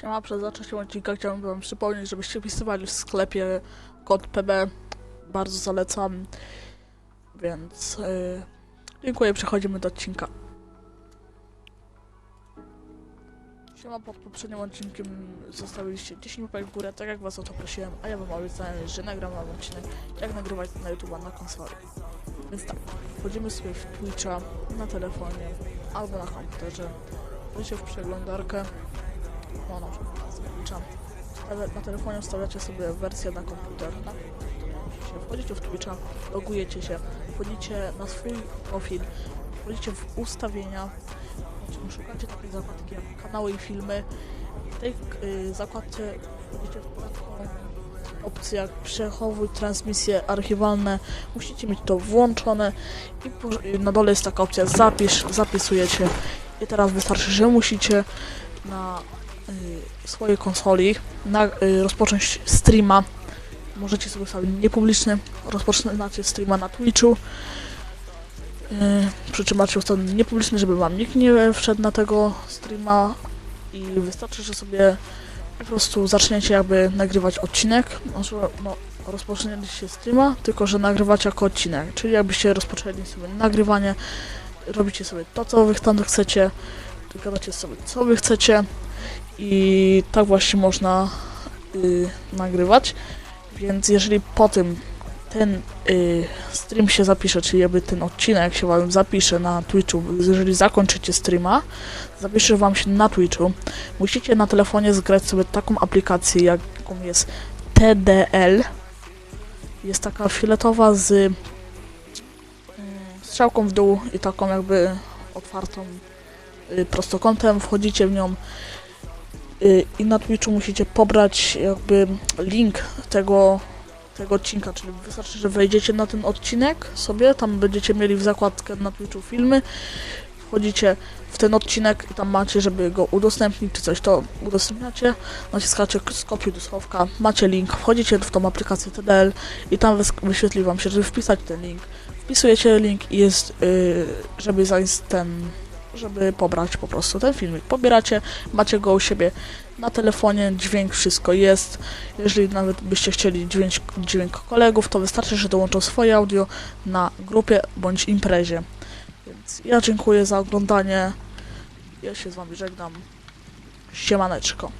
Siema, przed zaczęciem odcinka chciałbym wam przypomnieć, żebyście wpisywali w sklepie kod PB. Bardzo zalecam. Więc yy, dziękuję, przechodzimy do odcinka. Siema, pod poprzednim odcinkiem zostawiliście 10 łapek w górę, tak jak was o to prosiłem, a ja wam obiecałem, że nagram wam odcinek, jak nagrywać na YouTube na konsoli. Więc tak, wchodzimy sobie w Twitcha na telefonie albo na komputerze, wchodzicie w przeglądarkę, no, na przykład Na telefonie ustawiacie sobie wersję na komputer. Na komputerze. Wchodzicie w Twitcha, logujecie się, wchodzicie na swój profil, wchodzicie w ustawienia, szukacie takiej zakładki jak kanały i filmy. W tej y, zakładce wchodzicie w taką opcję jak przechowuj transmisje archiwalne. Musicie mieć to włączone i na dole jest taka opcja zapisz, zapisujecie. I teraz wystarczy, że musicie na swojej konsoli na, y, rozpocząć streama. Możecie sobie ustawić niepubliczny, rozpoczynacie streama na Twitchu. Y, przy czym macie ustawiony niepubliczny, żeby wam nikt nie wszedł na tego streama i wystarczy, że sobie po prostu zaczniecie jakby nagrywać odcinek. Znaczy, no, rozpoczniecie streama, tylko że nagrywacie jako odcinek, czyli jakbyście rozpoczęli sobie nagrywanie, robicie sobie to, co wy tam chcecie, gadacie sobie, co wy chcecie i tak właśnie można y, nagrywać. Więc jeżeli po tym ten y, stream się zapisze, czyli jakby ten odcinek się wam zapisze na Twitchu, jeżeli zakończycie streama, zapisze wam się na Twitchu, musicie na telefonie zgrać sobie taką aplikację, jaką jest TDL. Jest taka fioletowa z y, strzałką w dół i taką jakby otwartą prostokątem. Wchodzicie w nią y, i na Twitchu musicie pobrać jakby link tego tego odcinka, czyli wystarczy, że wejdziecie na ten odcinek sobie, tam będziecie mieli w zakładkę na Twitchu filmy, wchodzicie w ten odcinek i tam macie, żeby go udostępnić czy coś, to udostępniacie, naciskacie skopiuj do schowka, macie link, wchodzicie w tą aplikację TDL i tam wyświetli wam się, żeby wpisać ten link. Wpisujecie link i jest, yy, żeby ten, żeby pobrać po prostu ten filmik. Pobieracie, macie go u siebie na telefonie, dźwięk, wszystko jest. Jeżeli nawet byście chcieli dźwięk, dźwięk kolegów, to wystarczy, że dołączą swoje audio na grupie bądź imprezie. Więc ja dziękuję za oglądanie. Ja się z wami żegnam. Siemaneczko.